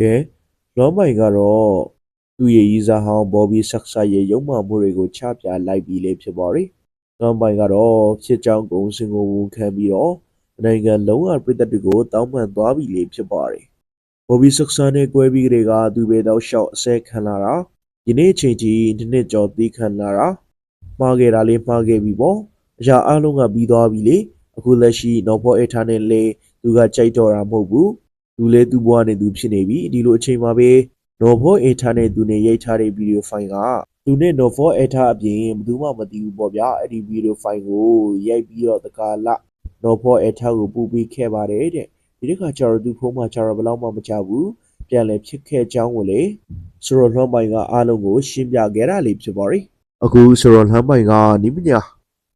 ကဲလွမ်းပိုင်ကတော့သူ့ရဲ့ရီစာဟောင်းဘော်ဘီဆက်ဆာရဲ့ရုံမှမှုတွေကိုချပြလိုက်ပြီးလေဖြစ်ပါရီလွမ်းပိုင်ကတော့ဖြစ်ကြောင်းကုံစင်ကိုဝန်ခံပြီးတော့နိုင်ငံလုံးဝပြည်သက်တွေကိုတောင်းပန်သွားပြီးလေဖြစ်ပါရီဘော်ဘီဆက်ဆာနဲ့ကွဲပြီးကလေးကသူပဲတော့ရှောက်အစဲခံလာတာဒီနေ့အချိန်ကြီးတစ်နှစ်ကျော်သီးခံလာတာမှားခဲ့တာလေးမှားခဲ့ပြီပေါ့အရာအလုံးကပြီးသွားပြီလေအခုလက်ရှိနော်ဖော့အထားနဲ့လေသူကကြိုက်တော့တာမဟုတ်ဘူး သူလဲသူ့ဘဝနဲ့သူဖြစ်နေပြီဒီလိုအချိန်မှာပဲနော်ဖောအထားနဲ့သူနဲ့ရိုက်ထားတဲ့ဗီဒီယိုဖိုင်ကသူနဲ့နော်ဖောအထားအပြင်ဘယ်သူမှမသိဘူးပေါ့ဗျာအဲ့ဒီဗီဒီယိုဖိုင်ကိုရိုက်ပြီးတော့တကာလနော်ဖောအထားကိုပူပြီးခဲ့ပါတယ်တဲ့ဒီတစ်ခါကျတော့သူဖုန်းမှာကျတော့ဘယ်တော့မှမကြဘူးပြန်လဲဖြစ်ခဲ့ကြောင်းကိုလေဆိုတော့လွှမ်းပိုင်ကအားလုံးကိုရှင်းပြခဲ့တာလေးဖြစ်ပါရီအခုဆိုတော့လွှမ်းပိုင်ကနိမညာ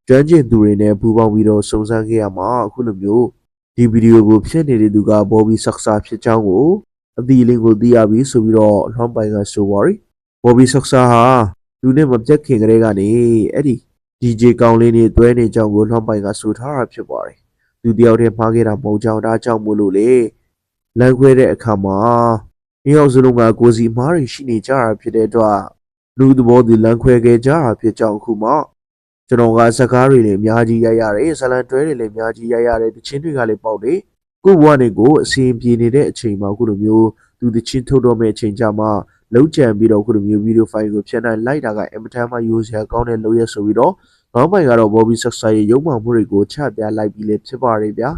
ကျွမ်းကျင်သူတွေနဲ့ပူးပေါင်းပြီးတော့စုံစမ်းခဲ့ရမှာအခုလိုမျိုး ဒီဗီဒီယိုကိုဖြစ်နေတဲ့သူကဘော်ဘီဆက်ဆာဖြစ်ကြောင်းကိုအသီလင်းကိုသိရပြီဆိုပြီးတော့လွှမ်းပိုင်ကဆိုပါရီဘော်ဘီဆက်ဆာဟာသူနဲ့မပြတ်ခင်ကလေးကနေအဲ့ဒီ DJ ကောင်လေးနေတွဲနေကြောင်းကိုလွှမ်းပိုင်ကဆိုထားတာဖြစ်ပါတယ်သူတယောက်တည်းမှားခဲ့တာမဟုတ်ကြောင်းဒါကြောင့်မို့လို့လေလမ်းခွဲတဲ့အခါမှာနှစ်ယောက်စလုံးကကိုစီမားတွေရှိနေကြတာဖြစ်တဲ့အတွက်လူသဘောသူလမ်းခွဲခဲ့ကြတာဖြစ်ကြောင်းအခုမှ ကျွန်တော်ကစကားတွေလည်းအများကြီးရိုက်ရတယ်ဇလန်တွဲတွေလည်းအများကြီးရိုက်ရတယ်တချင်းတွေကလည်းပေါက်တယ်ကို့ဘဝနဲ့ကိုအစီအပြေနေတဲ့အချိန်မှာအခုလိုမျိုးသူတချင်းထုတ်တော့မဲ့အချိန်ကြမှာလုံးကြံပြီးတော့အခုလိုမျိုးဗီဒီယိုဖိုင်ကိုဖြတ်နိုင်လိုက်တာကအင်မတန်မှယူစရာကောင်းတဲ့လုပ်ရဆိုပြီးတော့နောက်ပိုင်းကတော့ Bobby Sexer ရဲ့ရုံမှမှုတွေကိုချပြလိုက်ပြီးလည်းဖြစ်ပါရဲ့ဗျာ